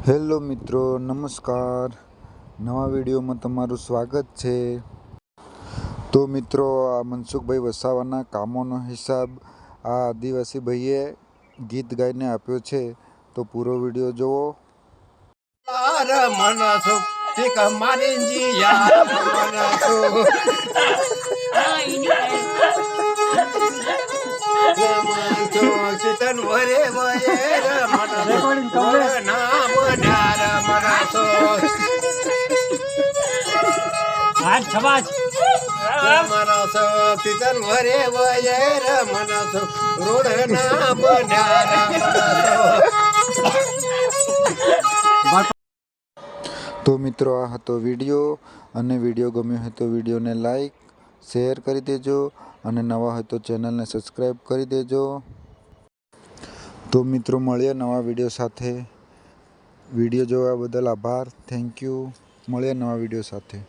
Hello મિત્રો, નમસ્કાર. નવા વિડીયોમાં તમારું સ્વાગત છે. તો મિત્રો, આ મનસુખભાઈ વસાવાના કામોનો હિસાબ આ આદિવાસી ભાઈએ ગીત ગાઈને આપ્યો છે. તો પૂરો વીડિયો જુઓ યાર આજ છવાજ મનસુ ચિતન વરે વયે ર રોડ ના બનાર તો મિત્રો આ હતો વીડિયો. અને વીડિયો ગમ્યો હોય તો વિડીયોને લાઈક શેર કરી દેજો. અને નવા હોય તો ચેનલને સબસ્ક્રાઈબ કરી દેજો. તો મિત્રો મળીએ નવા વીડિયો સાથે. વીડિયો જોવા બદલ આભાર. Thank you. મળીએ નવા વીડિયો સાથે.